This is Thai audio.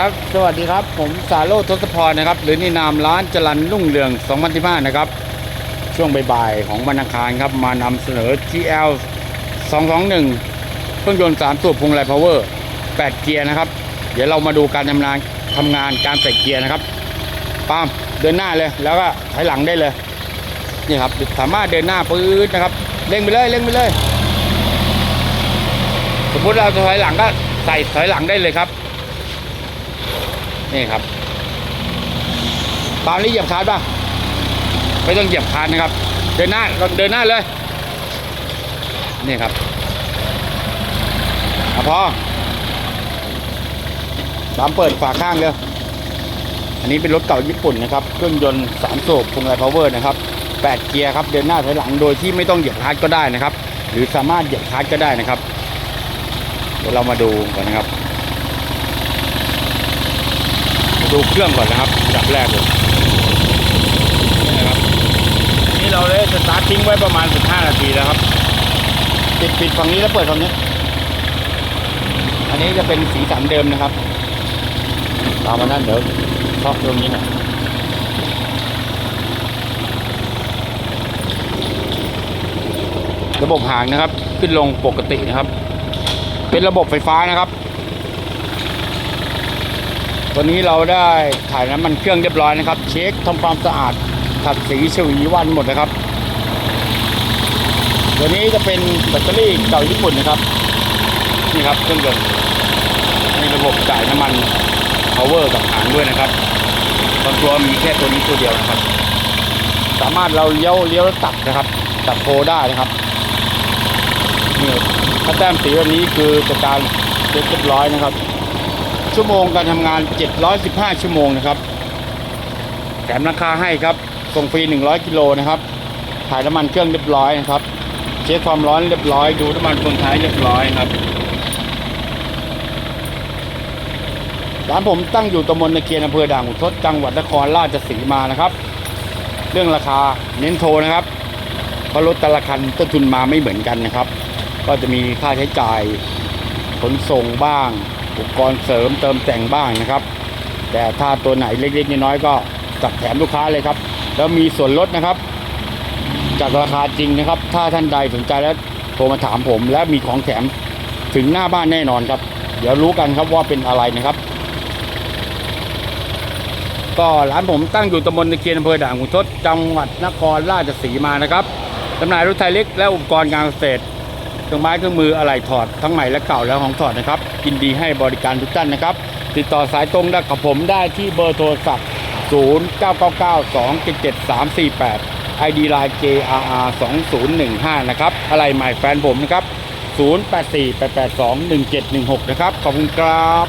ครับ สวัสดีครับ ผมสาโรทศพรนะครับ หรือในนามร้านจรันรุ่งเรือง2015นะครับ ช่วงบ่ายๆของวันอังคารครับ มานำเสนอ GL 221เครื่องยนต์3สูบพวงมาลัยพาวเวอร์8เกียร์นะครับ เดี๋ยวเรามาดูการทำงานทำงานการใส่เกียร์นะครับปาล์มเดินหน้าเลยแล้วก็ถอยหลังได้เลยนี่ครับสามารถเดินหน้าปื๊ดนะครับเร่งไปเลยเร่งไปเลย สมมติเราจะถอยหลังก็ใส่ถอยหลังได้เลยครับ นี่ครับปาล์มนี่เหยียบคาร์ดป่ะไม่ต้องเหยียบคาร์ดนะครับ เดินหน้าเราเดินหน้าเลย นี่ครับอพอปาล์มเปิดฝาข้างเลยอันนี้เป็นรถเก่าญี่ปุ่นนะครับ เครื่องยนต์สามสูบพวงมาลัยพาวเวอร์นะครับแปดเกียร์ครับ เดินหน้าถอยหลังโดยที่ไม่ต้องเหยียบคาร์ดก็ได้นะครับ หรือสามารถเหยียบคาร์ดก็ได้นะครับ เดี๋ยวเรามาดูกันนะครับ ดูเครื่องก่อนนะครับดับแรกเลยนี่นะครับนี่เราได้สตาร์ททิ้งไว้ประมาณ 15 นาทีแล้วครับ ปิดปิดฝั่งนี้แล้วเปิดฝั่งนี้ อันนี้จะเป็นสีสันเดิมนะครับตามมานั่นเดี๋ยวชอบตรงนี้นะระบบหางนะครับ ขึ้นลงปกตินะครับ เป็นระบบไฟฟ้านะครับ วันนี้เราได้ถ่ายน้ำมันเครื่องเรียบร้อยนะครับ เช็คทำความสะอาดขัดสีฉวีวันหมดนะครับ ตัวนี้จะเป็นแบตเตอรี่เก่าญี่ปุ่นนะครับ นี่ครับเครื่องยนต์มีระบบจ่ายน้ำมัน power กับหางด้วยนะครับตอนตัวมีแค่ตัวนี้ตัวเดียวนะครับ สามารถเราเลี้ยวเลี้ยวตัดนะครับ ตัดโพได้นะครับนี่ถ้าแต้มสีแบบนี้คือจากการเช็คเรียบร้อยนะครับ ชั่วโมงการทำงาน 715 ชั่วโมงนะครับ แถมราคาให้ครับ ส่งฟรี 100 กิโลนะครับ ถ่ายน้ำมันเครื่องเรียบร้อยนะครับ เช็คความร้อนเรียบร้อย ดูน้ำมันคนท้ายเรียบร้อยครับ ร้านผมตั้งอยู่ตำบลตะเกียนอำเภอด่านขุนทดจังหวัดนครราชสีมานะครับ เรื่องราคาเน้นโทรนะครับเพราะรถแต่ละคันต้นทุนมาไม่เหมือนกันนะครับ ก็จะมีค่าใช้จ่ายขนส่งบ้าง อุปกรณ์เสริมเติมแต่งบ้างนะครับ แต่ถ้าตัวไหนเล็กๆน้อยๆก็จัดแถมลูกค้าเลยครับ แล้วมีส่วนลดนะครับ จากราคาจริงนะครับ ถ้าท่านใดสนใจแล้วโทรมาถามผม และมีของแถมถึงหน้าบ้านแน่นอนครับ เดี๋ยวรู้กันครับว่าเป็นอะไรนะครับ ก็ร้านผมตั้งอยู่ตำบลตะเคียนอำเภอด่านขุนทดจังหวัดนครราชสีมานะครับจำหน่ายรถไทยเล็กและอุปกรณ์การเกษตร เครื่องไม้เครื่องมืออะไหล่ถอดทั้งใหม่และเก่าแล้วของถอดนะครับยินดีให้บริการทุกท่านนะครับ ติดต่อสายตรงได้กับผมได้ที่เบอร์โทรศัพท์ 0999277348 ID Line JRR 2015นะครับอะไรใหม่แฟนผมนะครับ 0848821716 นะครับ ขอบคุณครับ